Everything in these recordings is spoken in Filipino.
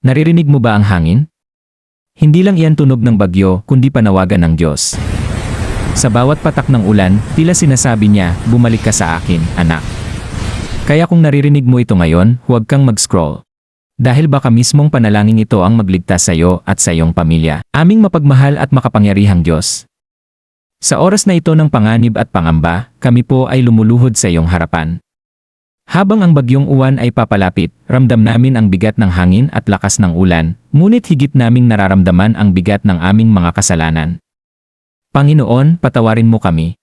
Naririnig mo ba ang hangin? Hindi lang iyan tunog ng bagyo, kundi panawagan ng Diyos. Sa bawat patak ng ulan, tila sinasabi niya, bumalik ka sa akin, anak. Kaya kung naririnig mo ito ngayon, huwag kang mag-scroll. Dahil baka mismong panalangin ito ang magligtas sa iyo at sa iyong pamilya. Aming mapagmahal at makapangyarihang Diyos. Sa oras na ito ng panganib at pangamba, kami po ay lumuluhod sa iyong harapan. Habang ang bagyong uwan ay papalapit, ramdam namin ang bigat ng hangin at lakas ng ulan, ngunit higit naming nararamdaman ang bigat ng aming mga kasalanan. Panginoon, patawarin mo kami.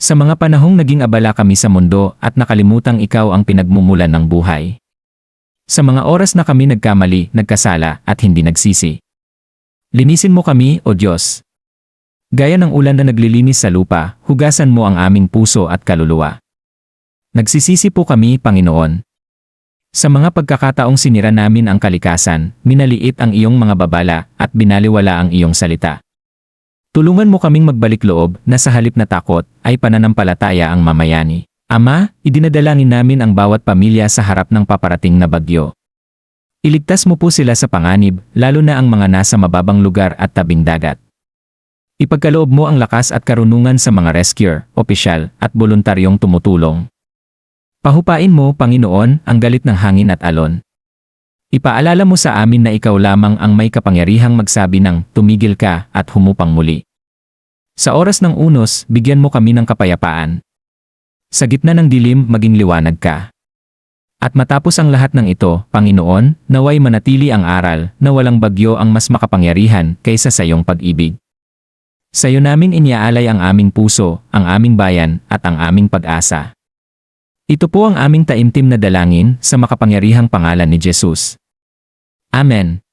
Sa mga panahong naging abala kami sa mundo at nakalimutang ikaw ang pinagmumulan ng buhay. Sa mga oras na kami nagkamali, nagkasala at hindi nagsisi. Linisin mo kami, O Diyos. Gaya ng ulan na naglilinis sa lupa, hugasan mo ang aming puso at kaluluwa. Nagsisisi po kami, Panginoon. Sa mga pagkakataong sinira namin ang kalikasan, minaliit ang iyong mga babala at binaliwala ang iyong salita. Tulungan mo kaming magbalik loob na sa halip na takot ay pananampalataya ang mamayani. Ama, idinadalangin namin ang bawat pamilya sa harap ng paparating na bagyo. Iligtas mo po sila sa panganib, lalo na ang mga nasa mababang lugar at tabing dagat. Ipagkaloob mo ang lakas at karunungan sa mga rescuer, opisyal, at voluntaryong tumutulong. Pahupain mo, Panginoon, ang galit ng hangin at alon. Ipaalala mo sa amin na ikaw lamang ang may kapangyarihang magsabi ng tumigil ka at humupang muli. Sa oras ng unos, bigyan mo kami ng kapayapaan. Sa gitna ng dilim, maging liwanag ka. At matapos ang lahat ng ito, Panginoon, naway manatili ang aral na walang bagyo ang mas makapangyarihan kaysa sa iyong pag-ibig. Sa iyo namin iniaalay ang aming puso, ang aming bayan, at ang aming pag-asa. Ito po ang aming taimtim na dalangin sa makapangyarihang pangalan ni Jesus. Amen.